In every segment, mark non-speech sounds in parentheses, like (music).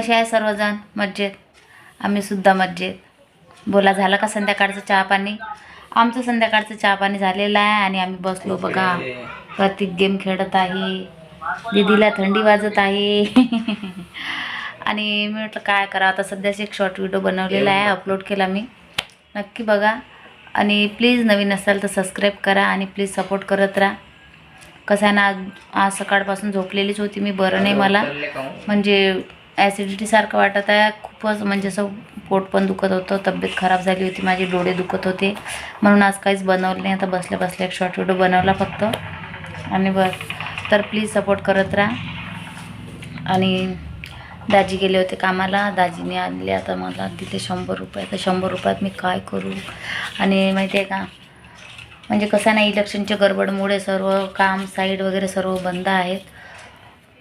कसे आहे सर्वजण? मज्जेत. आम्ही सुद्धा मज्जेत. बोला झालं का संध्याकाळचं चहा पाणी? आमचं संध्याकाळचं चहा पाणी झालेलं आहे आणि आम्ही बसलो बघा. प्रतीक गेम खेळत आहे. दीदीला थंडी वाजत आहे. (laughs) आणि मी म्हटलं काय करा? आता सध्याच एक शॉर्ट व्हिडिओ बनवलेला आहे. अपलोड केला मी. नक्की बघा. आणि प्लीज नवीन असाल तर सबस्क्राईब करा आणि प्लीज सपोर्ट करत राहा. कसं आहे ना आज आज सकाळपासून झोपलेलीच होती मी. बरं नाही मला. म्हणजे ॲसिडिटीसारखं वाटत आहे. खूपच म्हणजे असं पोट पण दुखत होतं. तब्येत खराब झाली होती. माझे डोळे दुखत होते. म्हणून आज काहीच बनवलं नाही. आता बसल्या बसल्या एक शॉर्ट व्हिडिओ बनवला फक्त. आणि बस. तर प्लीज सपोर्ट करत राहा. आणि दाजी गेले होते कामाला. दाजीने आणले आता मला दिले शंभर रुपये. तर शंभर रुपयात मी काय करू? आणि माहिती आहे का? म्हणजे कसं नाही इलेक्शनच्या गडबडमुळे सर्व काम साईड वगैरे सर्व बंद आहेत.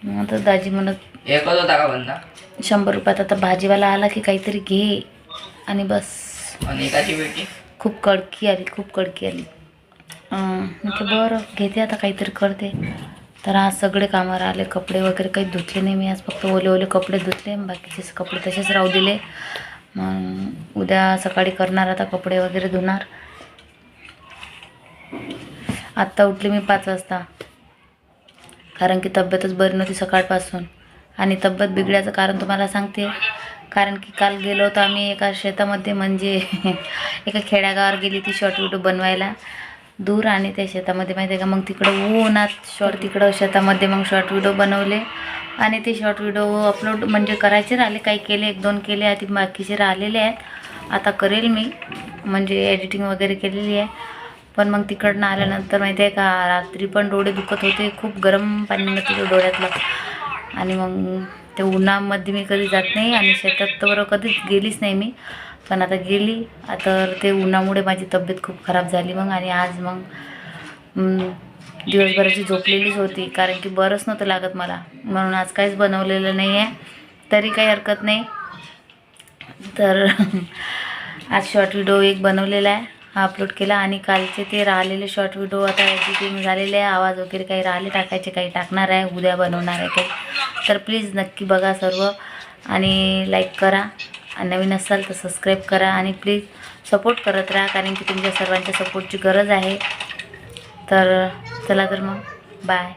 तर दाजी म्हणत एकच होता का बंदा. शंभर रुपयात आता भाजीवाला आला की काहीतरी घे. आणि बस. आणि एकाची बेटी खूप कडकी आली खूप कडकी आली. अं, म्हटलं बरं घेते आता काहीतरी करते. तर आज सगळे कामावर आले कपडे वगैरे काही धुतले नाही मी आज फक्त ओले ओले कपडे धुतले बाकीचे कपडे तसेच राहू दिले. मग उद्या सकाळी करणार आता कपडे वगैरे धुणार. आत्ता उठले मी पाच वाजता. कारण की तब्येतच बरी नव्हती सकाळपासून. आणि तब्येत बिघडायचं कारण तुम्हाला सांगते. कारण की काल गेलो होतो आम्ही एका शेतामध्ये म्हणजे (laughs) एका खेड्यागावावर गेली ती शॉर्ट व्हिडिओ बनवायला. दूर आणि त्या शेतामध्ये माहिती आहे का? मग तिकडं उन्हात शॉर्ट तिकडं शेतामध्ये मग शॉर्ट व्हिडिओ बनवले. आणि ते शॉर्ट व्हिडिओ अपलोड म्हणजे करायचे राहिले काही केले एक दोन केले आधी बाकीचे राहिलेले आहेत. आता करेल मी. म्हणजे एडिटिंग वगैरे केलेली आहे. पण मग तिकडनं आल्यानंतर माहिती आहे का रात्री पण डोळे दुखत होते खूप गरम पाणी निघत होतं डोळ्यातलं. आणि मग ते उन्हामध्ये मी कधी जात नाही आणि शेतात तर कधीच गेलीच नाही मी. पण आता गेली आता ते उन्हामुळे माझी तब्येत खूप खराब झाली मग आणि आज मग दिवसभराची झोपलेलीच होती कारण की बरंच नव्हतं लागत मला. म्हणून आज काहीच बनवलेलं नाही आहे तरी काही हरकत नाही. तर (laughs) आज शॉर्ट व्हिडिओ एक बनवलेला आहे. अपलोड केला आणि कालचे ते राहिलेले शॉर्ट व्हिडिओ आता एडिटिंग झालेले आहे आवाज वगैरे काही राहिले टाकायचे काही टाकणार आहे उद्या बनवणार आहे काही. तर प्लीज नक्की बघा सर्व आणि लाईक करा. आणि नवीन असाल तर सबस्क्राईब करा आणि प्लीज सपोर्ट करत राहा कारण की तुमच्या सर्वांच्या सपोर्टची गरज आहे. तर चला तर मग बाय